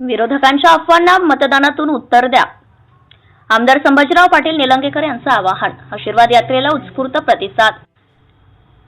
विरोधकांच्या अफवांना मतदानातून उत्तर द्या. आमदार संभाजीराव पाटील निलंगेकर यांचं आवाहन. आशीर्वाद यात्रेला उत्स्फूर्त प्रतिसाद.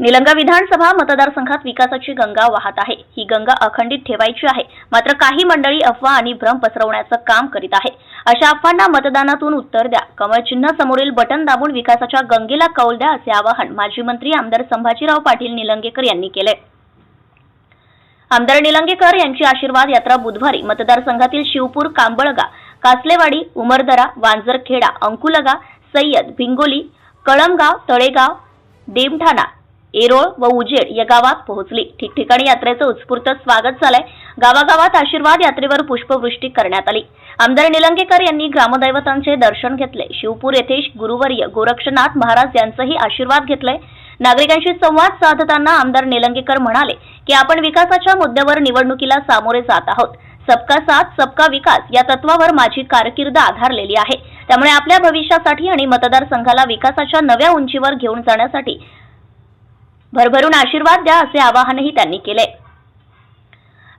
निलंगा विधानसभा मतदारसंघात विकासाची गंगा वाहत आहे. ही गंगा अखंडित ठेवायची आहे. मात्र काही मंडळी अफवा आणि भ्रम पसरवण्याचं काम करीत आहे. अशा अफवांना मतदानातून उत्तर द्या. कमळ चिन्ह समोरील बटन दाबून विकासाच्या गंगेला कौल द्या असे आवाहन माजी मंत्री आमदार संभाजीराव पाटील निलंगेकर यांनी केले आमदार निलंगेकर यांची आशीर्वाद यात्रा बुधवारी मतदारसंघातील शिवपूर कांबळगा कासलेवाडी उमरदरा वांजरखेडा अंकुलगा सय्यद भिंगोली कळमगाव तळेगाव देमठाणा एरोळ व उजेड या गावात पोहोचली. ठिकठिकाणी यात्रेचं उत्स्फूर्त स्वागत झालंय. गावागावात आशीर्वाद यात्रेवर पुष्पवृष्टी करण्यात आली. आमदार निलंगेकर यांनी ग्रामदैवतांचे दर्शन घेतले. शिवपूर येथे गुरुवर्य गोरक्षनाथ महाराज यांचंही आशीर्वाद घेतलंय. नागरिकांशी संवाद साधताना आमदार निलंगेकर म्हणाले की आपण विकासाच्या मुद्द्यावर निवडणुकीला सामोरे जात आहोत. सबका साथ सबका विकास या तत्वावर माझी कारकीर्द आधारलेली आहे. त्यामुळे आपल्या भविष्यासाठी आणि मतदारसंघाला विकासाच्या नव्या उंचीवर घेऊन जाण्यासाठी भरभरून आशीर्वाद द्या असे आवाहनही त्यांनी केले.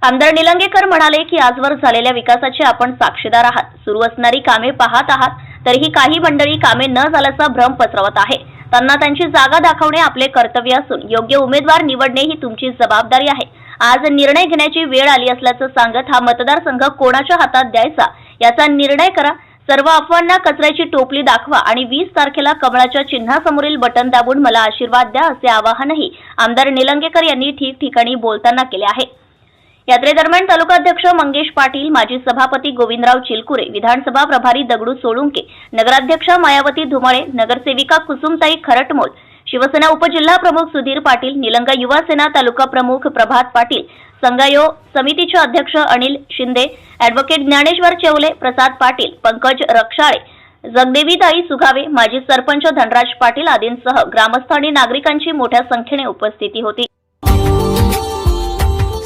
आमदार निलंगेकर म्हणाले की आजवर झालेल्या विकासाचे आपण साक्षीदार आहात. सुरू असणारी कामे पाहत आहात तरीही काही मंडळी कामे न झाल्याचा भ्रम पसरवत आहे. त्यांना त्यांची जागा दाखवणे आपले कर्तव्य असून योग्य उमेदवार निवडणे ही तुमची जबाबदारी आहे. आज निर्णय घेण्याची वेळ आली असल्याचं सांगत हा मतदारसंघ कोणाच्या हातात द्यायचा याचा निर्णय करा. सर्व अफवांना कचऱ्याची टोपली दाखवा आणि वीस तारखेला कमळाच्या चिन्हासमोरील बटन दाबून मला आशीर्वाद द्या असे आवाहनही आमदार निलंगेकर यांनी ठिकठिकाणी बोलताना केले आहे. यात्रेदरम्यान तालुकाध्यक्ष मंगेश पाटील माजी सभापती गोविंदराव चिलकुरे विधानसभा प्रभारी दगडू सोळुंके नगराध्यक्ष मायावती धुमाळे नगरसेविका कुसुमताई खरटमोल शिवसेना उपजिल्हा प्रमुख सुधीर पाटील निलंगा युवा सेना तालुका प्रमुख प्रभात पाटील संगायो समितीचे अध्यक्ष अनिल शिंदे अॅडव्होकेट ज्ञानेश्वर चेवले प्रसाद पाटील पंकज रक्षाळे जगदेवीताई सुगावे माजी सरपंच धनराज पाटील आदींसह ग्रामस्थ आणि नागरिकांची मोठ्या संख्येने उपस्थिती होती.